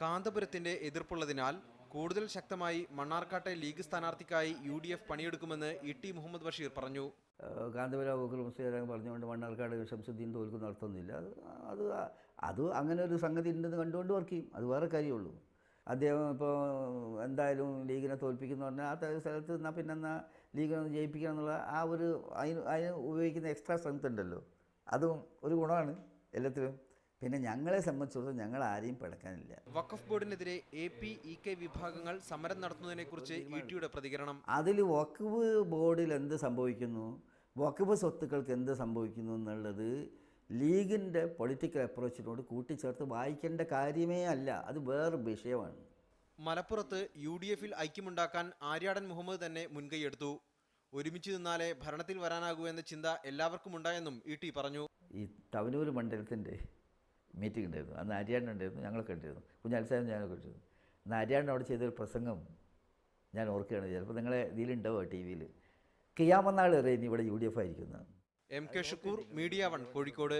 കാന്തപുരത്തിന്റെ എതിർപ്പുള്ളതിനാൽ കൂടുതൽ ശക്തമായി മണ്ണാർക്കാട്ടെ ലീഗ് സ്ഥാനാർത്ഥിക്കായി യു ഡി എഫ് പണിയെടുക്കുമെന്ന് ഇ ടി മുഹമ്മദ് ബഷീർ പറഞ്ഞു. കാന്തപുര ബുക്കർ മുസ്ലിം പറഞ്ഞുകൊണ്ട് മണ്ണാർക്കാട് ശംസുദ്ദീൻ തോൽക്കുന്ന നടത്തുന്നില്ല. അത് അത് അങ്ങനെ ഒരു സംഗതി ഉണ്ടെന്ന് കണ്ടുകൊണ്ട് വർക്ക് ചെയ്യും. അത് വേറെ കാര്യമുള്ളൂ. അദ്ദേഹം ഇപ്പോൾ എന്തായാലും ലീഗിനെ തോൽപ്പിക്കുന്ന പറഞ്ഞാൽ ആ സ്ഥലത്ത് നിന്നാൽ പിന്നെ എന്നാൽ ലീഗിനെ ഒന്ന് ജയിപ്പിക്കണം എന്നുള്ള ആ ഒരു അതിന് അതിന് ഉപയോഗിക്കുന്ന എക്സ്ട്രാ സ്ട്രെങ്ത് ഉണ്ടല്ലോ. അതും ഒരു ഗുണമാണ് എല്ലാത്തിലും. പിന്നെ ഞങ്ങളെ സംബന്ധിച്ചിടത്തോളം ഞങ്ങൾ ആരെയും പിടക്കാനില്ല. വഖഫ് ബോർഡിനെതിരെ എ പി ഇ കെ വിഭാഗങ്ങൾ സമരം നടത്തുന്നതിനെക്കുറിച്ച് ഇ ടിയുടെ പ്രതികരണം. അതിൽ വഖഫ് ബോർഡിൽ എന്ത് സംഭവിക്കുന്നു? വഖഫ് സ്വത്തുക്കൾക്ക് എന്ത് സംഭവിക്കുന്നു എന്നുള്ളത് ലീഗിന്റെ പൊളിറ്റിക്കൽ അപ്രോച്ചിനോട് കൂട്ടിച്ചേർത്ത് വായിക്കേണ്ട കാര്യമേ അല്ല അത് വേറെ വിഷയമാണ്. മലപ്പുറത്ത് യു ഡി എഫിൽ ഐക്യമുണ്ടാക്കാൻ ആര്യാടൻ മുഹമ്മദ് തന്നെ മുൻകൈയെടുത്തു. ഒരുമിച്ച് നിന്നാലേ ഭരണത്തിൽ വരാനാകൂ എന്ന ചിന്ത എല്ലാവർക്കും ഉണ്ടായെന്നും ഇ ടി പറഞ്ഞു. ഈ തവനൂർ മണ്ഡലത്തിന്റെ മീറ്റിംഗ് ഉണ്ടായിരുന്നു. അന്ന് ആര്യാടൻ ഉണ്ടായിരുന്നു ഞങ്ങളൊക്കെ ഉണ്ടായിരുന്നു. കുഞ്ഞാലിസാഹിബ് ഞാനൊക്കെ ഉണ്ടായിരുന്നു. അന്ന് ആര്യാടൻ അവിടെ ചെയ്തൊരു പ്രസംഗം ഞാൻ ഓർക്കുകയാണ് ചിലപ്പോൾ നിങ്ങളെ ഇതിലുണ്ടാവുക ടി വിയിൽ? കിയാമെന്നാൾ വരെ ഇവിടെ യു ഡി എഫ് ആയിരിക്കുന്നത് M K Shukkoor media one Kozhikode.